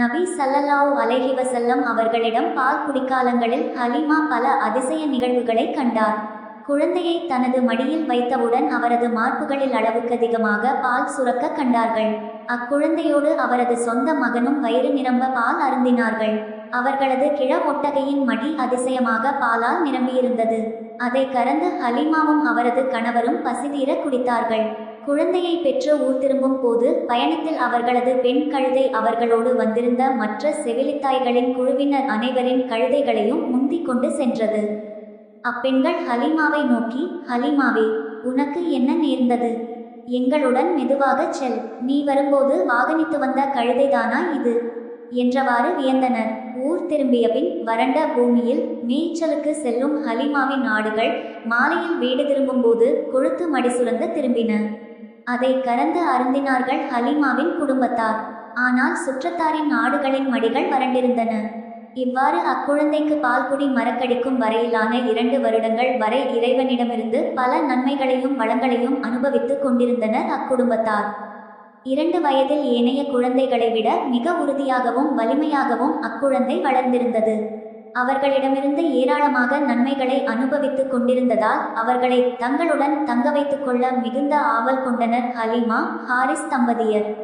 நபி ஸல்லல்லாஹு அலஹி வசல்லம் அவர்களிடம் பால் குடிக்காலங்களில் ஹலீமா பல அதிசய நிகழ்வுகளை கண்டார். குழந்தையை தனது மடியில் வைத்தவுடன் அவரது மார்புகளில் அளவுக்கதிகமாக பால் சுரக்க கண்டார்கள். அக்குழந்தையோடு அவரது சொந்த மகனும் வயிறு நிரம்ப பால் அருந்தினார்கள். அவர்களது கிழ ஒட்டகையின் மடி அதிசயமாக பாலால் நிரம்பியிருந்தது. அதை கறந்து ஹலீமாவும் அவரது கணவரும் பசிதீர குடித்தார்கள். குழந்தையை பெற்று ஊர் திரும்பும் போது பயணத்தில் அவர்களது பெண் கழுதை அவர்களோடு வந்திருந்த மற்ற செவிலித்தாய்களின் குழுவினர் அனைவரின் கழுதைகளையும் முந்திக் கொண்டு சென்றது. அப்பெண்கள் ஹலிமாவை நோக்கி ஹலிமாவே உனக்கு என்ன நேர்ந்தது? எங்களுடன் மெதுவாகச் செல். நீ வரும்போது வாகனித்து வந்த கழுதைதானா இது? என்றவாறு வியந்தனர். ஊர் திரும்பிய பின் வறண்ட பூமியில் மேய்ச்சலுக்கு செல்லும் ஹலிமாவின் ஆடுகள் மாலையில் வீடு திரும்பும்போது கொழுத்து மடி சுரந்து திரும்பின. அதை கறந்து அருந்தினார்கள் ஹலிமாவின் குடும்பத்தார். ஆனால் சுற்றத்தாரின் ஆடுகளின் மடிகள் வறண்டிருந்தன. இவ்வாறு அக்குழந்தைக்கு பால்குடி மறக்கடிக்கும் வரையிலான இரண்டு வருடங்கள் வரை இறைவனிடமிருந்து பல நன்மைகளையும் வளங்களையும் அனுபவித்துக் கொண்டிருந்தனர் அக்குடும்பத்தார். இரண்டு வயதில் ஏனைய குழந்தைகளை விட மிக உறுதியாகவும் வலிமையாகவும் அக்குழந்தை வளர்ந்திருந்தது. அவர்களிடமிருந்து ஏராளமாக நன்மைகளை அனுபவித்துக் கொண்டிருந்ததால் அவர்களை தங்களுடன் தங்க வைத்துக் கொள்ள மிகுந்த ஆவல் கொண்டனர் ஹலீமா ஹாரிஸ் தம்பதியர்.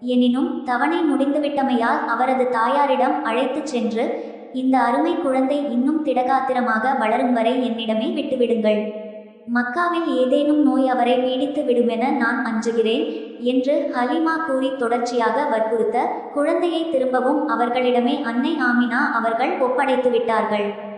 எனினும் தவணை முடிந்துவிட்டமையால் அவரது தாயாரிடம் அழைத்துச் சென்று இந்த அருமை குழந்தை இன்னும் திடகாத்திரமாக வளரும் வரை என்னிடமே விட்டுவிடுங்கள். மக்காவில் ஏதேனும் நோய் அவரை பீடித்து விடுமென நான் அஞ்சுகிறேன் என்று ஹலிமா கூறி தொடர்ச்சியாக வற்புறுத்த குழந்தையை திரும்பவும் அவர்களிடமே அன்னை ஆமினா அவர்கள் ஒப்படைத்து விட்டார்கள்.